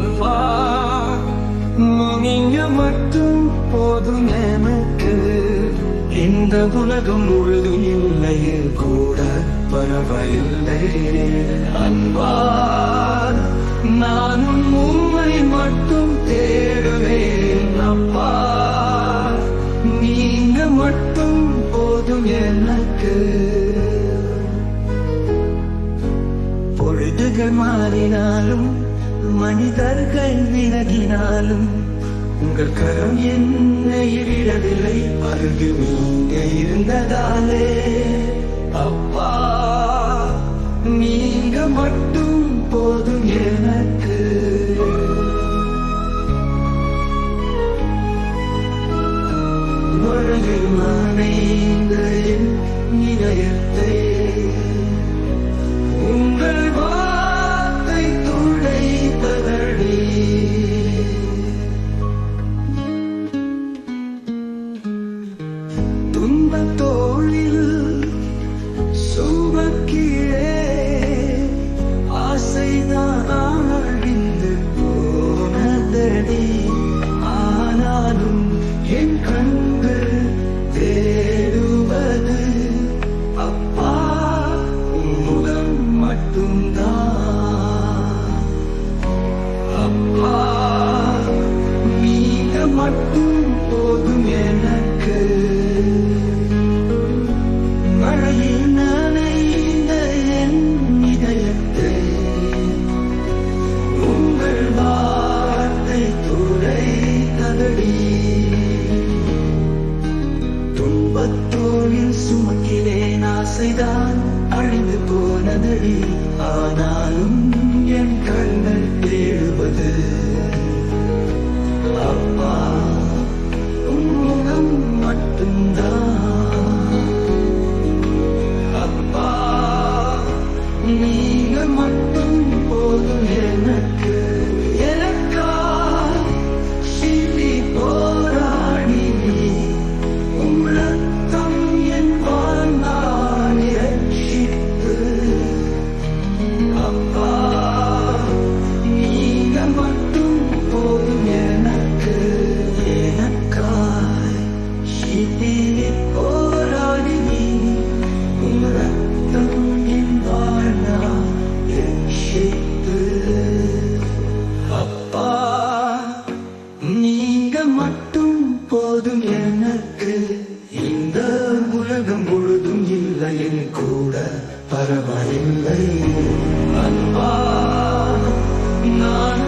அப்பா நீங்க மட்டும் போதும் எனக்கு. இந்த உலகம் முழுதும் இல்லை கூட பரவாயில்லை. அன்பா நானும் உண்மை மட்டும் தேடுவேன் அப்பா. நீங்க மட்டும் போதும் எனக்கு. பொழுதுகள் மாறினாலும் மனிதர்கள் விலகினாலும் உங்கள் கரம் என்னை விடவில்லை. அருகில் இருந்ததாலே நீங்க மட்டும் போதும் எனக்கு மழையில் நனைந்த என் இதயத்தை உங்கள் வார்த்தை துடைத்ததடி துன்பத்தோழில் சுமக்கிறேன் ஆசைதான் அழிந்து போனதடி. போதும் எனக்கு இந்த உலகம் முழுதும் இல்லை கூட பரவாயில்லை அன்பா நான்